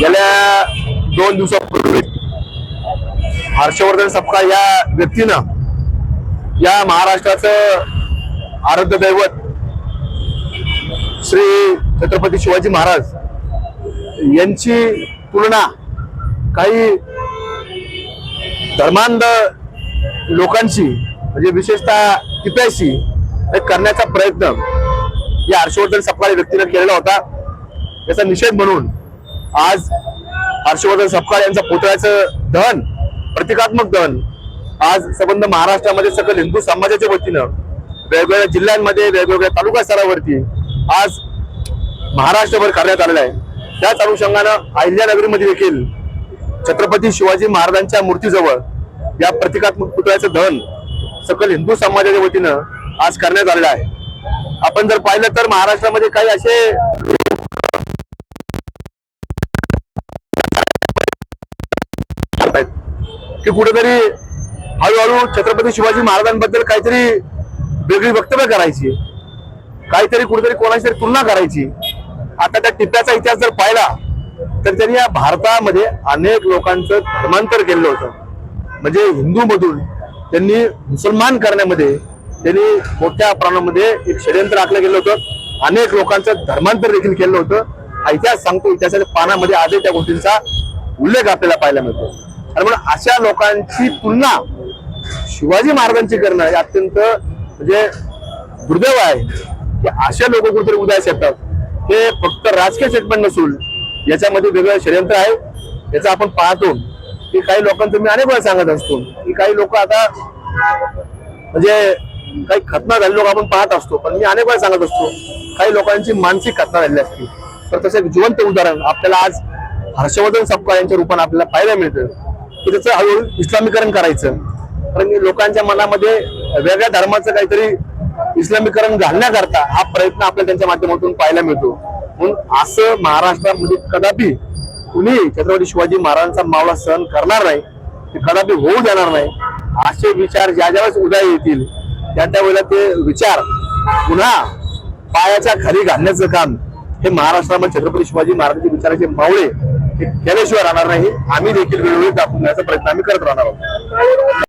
गेल्या दोन दिवसापूर्वी हर्षवर्धन सपका या व्यक्तीनं या महाराष्ट्राचं आराध्य दैवत श्री छत्रपती शिवाजी महाराज यांची तुलना काही धर्मांध लोकांशी म्हणजे विशेषतः टिप्याशी हे करण्याचा प्रयत्न या हर्षवर्धन सपकाळ व्यक्तीनं केलेला होता. याचा निषेध म्हणून आज हर्षवर्धन सपकाळ यांचा पुतळ्याचं दहन प्रतिकात्मक दहन आज संबंध महाराष्ट्रामध्ये सकल हिंदू समाजाच्या वतीनं वेगवेगळ्या जिल्ह्यांमध्ये वेगवेगळ्या तालुका स्तरावरती आज महाराष्ट्रभर करण्यात आलेलं आहे. त्याच अनुषंगानं अहिल्यानगरीमध्ये देखील छत्रपती शिवाजी महाराजांच्या मूर्तीजवळ या प्रतिकात्मक पुतळ्याचं दहन सकल हिंदू समाजाच्या वतीनं आज करण्यात आलेलं आहे. आपण जर पाहिलं तर महाराष्ट्रामध्ये काही असे की कुठेतरी हळूहळू छत्रपती शिवाजी महाराजांबद्दल काहीतरी वेगळी वक्तव्य करायची. काहीतरी कुठेतरी कोणाची तरी तुलना करायची. आता त्या टिप्प्याचा इतिहास जर पाहिला तर त्यांनी या भारतामध्ये अनेक लोकांचं धर्मांतर केलेलं होतं. म्हणजे हिंदूमधून त्यांनी मुसलमान करण्यामध्ये त्यांनी मोठ्या प्रमाणामध्ये एक षडयंत्र आखलं गेलं होतं. अनेक लोकांचं धर्मांतर देखील केलं होतं. इतिहास सांगतो इतिहासाच्या पानामध्ये आजही त्या गोष्टींचा उल्लेख आपल्याला पाहायला मिळतो. आणि म्हणून अशा लोकांची तुलना शिवाजी महाराजांची करणं हे अत्यंत म्हणजे दुर्दैव आहे. की अशा लोक कुठेतरी उदयास येतात. हे फक्त राजकीय स्टेटमेंट नसून याच्यामध्ये वेगळं षडयंत्र आहे. याचं आपण पाहतो. की काही लोकांचं मी अनेक वेळा सांगत असतो. की काही लोक आता म्हणजे काही खतना झालेले लोक आपण पाहत असतो. पण मी अनेक वेळा सांगत असतो. काही लोकांची मानसिक खतना झालेली असते. तर तसं एक जिवंत उदाहरण आपल्याला आज हर्षवर्धन सपकाळ यांच्या रूपाने आपल्याला पाहायला मिळतं. की त्याचं हळूहळू इस्लामीकरण करायचं. कारण की लोकांच्या मनामध्ये वेगळ्या धर्माचं काहीतरी इस्लामीकरण घालण्याकरता हा प्रयत्न आपल्याला त्यांच्या माध्यमातून पाहायला मिळतो. म्हणून असं महाराष्ट्रामध्ये कदापि कुणी छत्रपती शिवाजी महाराजांचा मावळा सहन करणार नाही ते कदापि होऊ देणार नाही असे विचार ज्या ज्यावेळेस उदय येतील त्या त्यावेळेला ते विचार पुन्हा पायाच्या खाली घालण्याचं काम हे महाराष्ट्रामध्ये छत्रपती शिवाजी महाराजांचे विचाराचे मावळे हे केल्याशिवाय राहणार नाही. आम्ही देखील वेळोवेळी दाखवण्याचा प्रयत्न आम्ही करत राहणार आहोत.